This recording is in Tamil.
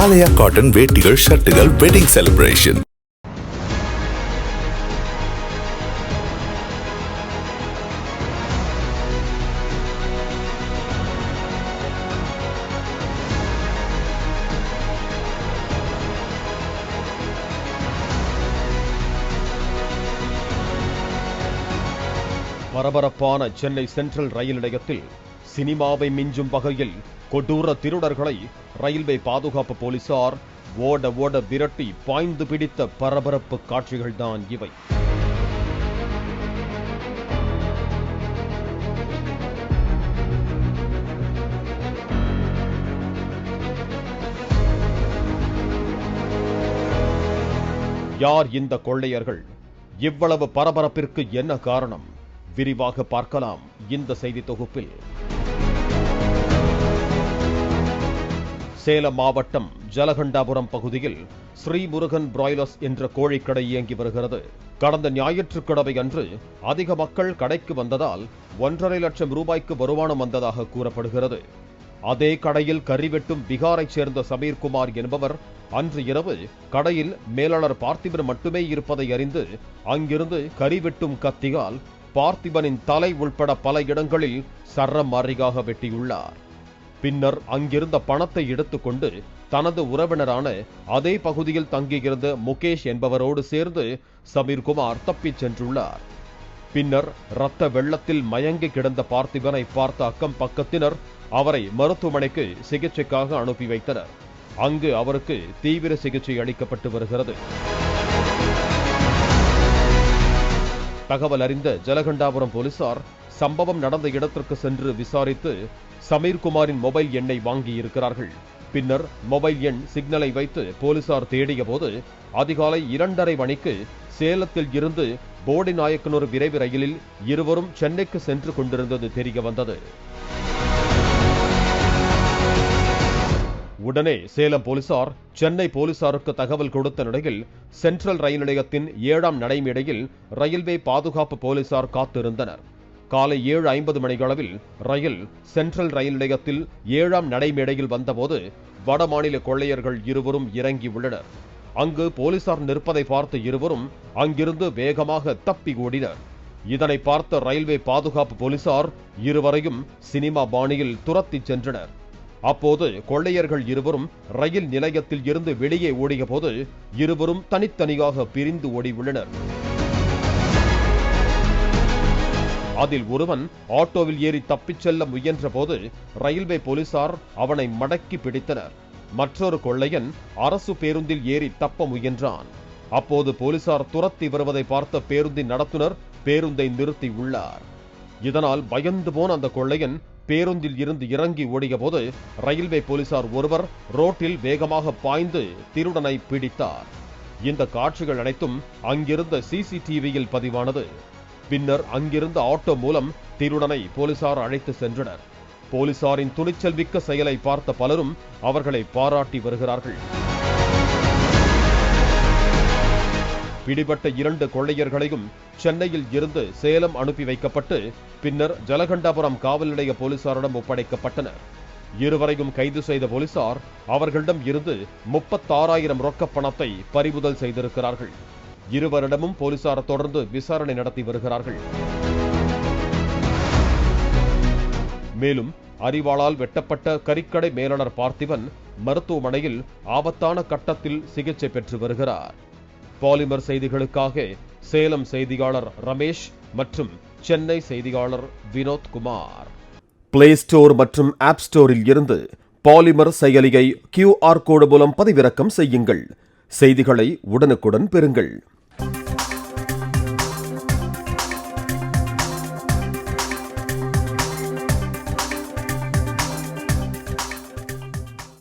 ஆலயா காட்டன் வேட்டிகள் ஷர்ட்டுகள் வெட்டிங் செலிப்ரேஷன் பரபரப்பான சென்னை சென்ட்ரல் ரயில் நிலையத்தில் சினிமாவை மிஞ்சும் வகையில் கொடூர திருடர்களை ரயில்வே பாதுகாப்பு போலீசார் ஓட ஓட விரட்டி பாய்ந்து பிடித்த பரபரப்பு காட்சிகள்தான் இவை. யார் இந்த கொள்ளையர்கள்? இவ்வளவு பரபரப்பிற்கு என்ன காரணம்? விரிவாக பார்க்கலாம் இந்த செய்தி தொகுப்பில். சேலம் மாவட்டம் ஜலகண்டாபுரம் பகுதியில் ஸ்ரீமுருகன் பிராய்லர்ஸ் என்ற கோழிக்கடை இயங்கி வருகிறது. கடந்த ஞாயிற்றுக்கிழமை அன்று அதிக மக்கள் கடைக்கு வந்ததால் ஒன்றரை லட்சம் ரூபாய்க்கு வருமானம் வந்ததாக கூறப்படுகிறது. அதே கடையில் கறி வெட்டும் பீகாரைச் சேர்ந்த சமீர்குமார் என்பவர் அன்று இரவு கடையில் மேலாளர் பார்த்திபன் மட்டுமே இருப்பதை அறிந்து அங்கிருந்து கறி வெட்டும் கத்தியால் பார்த்திபனின் தலை உள்பட பல இடங்களில் சரம் அறிகாக வெட்டியுள்ளார். பின்னர் அங்கிருந்த பணத்தை எடுத்துக்கொண்டு தனது உறவினரான அதே பகுதியில் தங்கியிருந்த முகேஷ் என்பவரோடு சேர்ந்து சமீர்குமார் தப்பிச் சென்றுள்ளார். பின்னர் இரத்த வெள்ளத்தில் மயங்கி கிடந்த பார்த்திபனை பார்த்த அக்கம் பக்கத்தினர் அவரை மருத்துவமனைக்கு சிகிச்சைக்காக அனுப்பி வைத்தனர். அங்கு அவருக்கு தீவிர சிகிச்சை அளிக்கப்பட்டு வருகிறது. தகவல் அறிந்த ஜலகண்டாபுரம் போலீசார் சம்பவம் நடந்த இடத்திற்கு சென்று விசாரித்து சமீர்குமாரின் மொபைல் எண்ணை வாங்கியிருக்கிறார்கள். பின்னர் மொபைல் எண் சிக்னலை வைத்து போலீசார் தேடிய போது அதிகாலை இரண்டரை மணிக்கு சேலத்தில் இருந்து போடி நாயக்கனூர் விரைவு ரயிலில் இருவரும் சென்னைக்கு சென்று கொண்டிருந்தது தெரிய வந்தது. உடனே சேலம் போலீசார் சென்னை போலீசாருக்கு தகவல் கொடுத்த நிலையில் சென்ட்ரல் ரயில் நிலையத்தின் ஏழாம் நடைமேடையில் ரயில்வே பாதுகாப்பு போலீசார் காத்திருந்தனர். காலை ஏழு ஐம்பது மணியளவில் ரயில் சென்ட்ரல் ரயில் நிலையத்தில் ஏழாம் நடைமேடையில் வந்தபோது வடமாநில கொள்ளையர்கள் இருவரும் இறங்கி உள்ளனர். அங்கு போலீசார் நிற்பதை பார்த்த இருவரும் அங்கிருந்து வேகமாக தப்பி ஓடினர். இதனை பார்த்த ரயில்வே பாதுகாப்பு போலீசார் இருவரையும் சினிமா பாணியில் துரத்தி சென்றனர். அப்போது கொள்ளையர்கள் இருவரும் ரயில் நிலையத்தில் இருந்து வெளியே ஓடிய போது இருவரும் தனித்தனியாக பிரிந்து ஓடி உள்ளனர். அதில் ஒருவன் ஆட்டோவில் ஏறி தப்பிச் செல்ல முயன்ற போது ரயில்வே போலீசார் அவனை மடக்கி பிடித்தனர். மற்றொரு கொள்ளையன் அரசு பேருந்தில் ஏறி தப்ப முயன்றான். அப்போது போலீசார் துரத்தி வருவதை பார்த்த பேருந்தின் நடத்துனர் பேருந்தை நிறுத்தி உள்ளார். இதனால் பயந்து போன அந்த கொள்ளையன் பேருந்தில் இருந்து இறங்கி ஓடிய போது ரயில்வே போலீசார் ஒருவர் ரோட்டில் வேகமாக பாய்ந்து திருடனை பிடித்தார். இந்த காட்சிகள் அனைத்தும் அங்கிருந்த சிசிடிவியில் பதிவானது. பின்னர் அங்கிருந்த ஆட்டோ மூலம் திருடனை போலீசார் அழைத்து சென்றனர். போலீசாரின் துணிச்சல் மிக்க செயலை பார்த்த பலரும் அவர்களை பாராட்டி வருகிறார்கள். பிடிபட்ட இரண்டு கொள்ளையர்களையும் சென்னையில் இருந்து சேலம் அனுப்பி வைக்கப்பட்டு பின்னர் ஜலகண்டாபுரம் காவல் நிலைய போலீசாரிடம் ஒப்படைக்கப்பட்டனர். இருவரையும் கைது செய்த போலீசார் அவர்களிடம் இருந்து முப்பத்தாறாயிரம் ரொக்கப் பணத்தை பறிமுதல் செய்திருக்கிறார்கள். இருவரிடமும் போலீசார் தொடர்ந்து விசாரணை நடத்தி வருகிறார்கள். மேலும் அறிவாளால் வெட்டப்பட்ட கறிக்கடை மேலாளர் பார்த்திபன் மருத்துவமனையில் ஆபத்தான கட்டத்தில் சிகிச்சை பெற்று வருகிறார். பாலிமர் செய்திகளுக்காக சேலம் செய்தியாளர் ரமேஷ் மற்றும் சென்னை செய்தியாளர் வினோத் குமார். பிளே ஸ்டோர் மற்றும் ஆப் ஸ்டோரில் இருந்து பாலிமர் செயலியை கியூஆர் கோடு மூலம் பதிவிறக்கம் செய்யுங்கள். செய்திகளை உடனுக்குடன் பெறுங்கள்.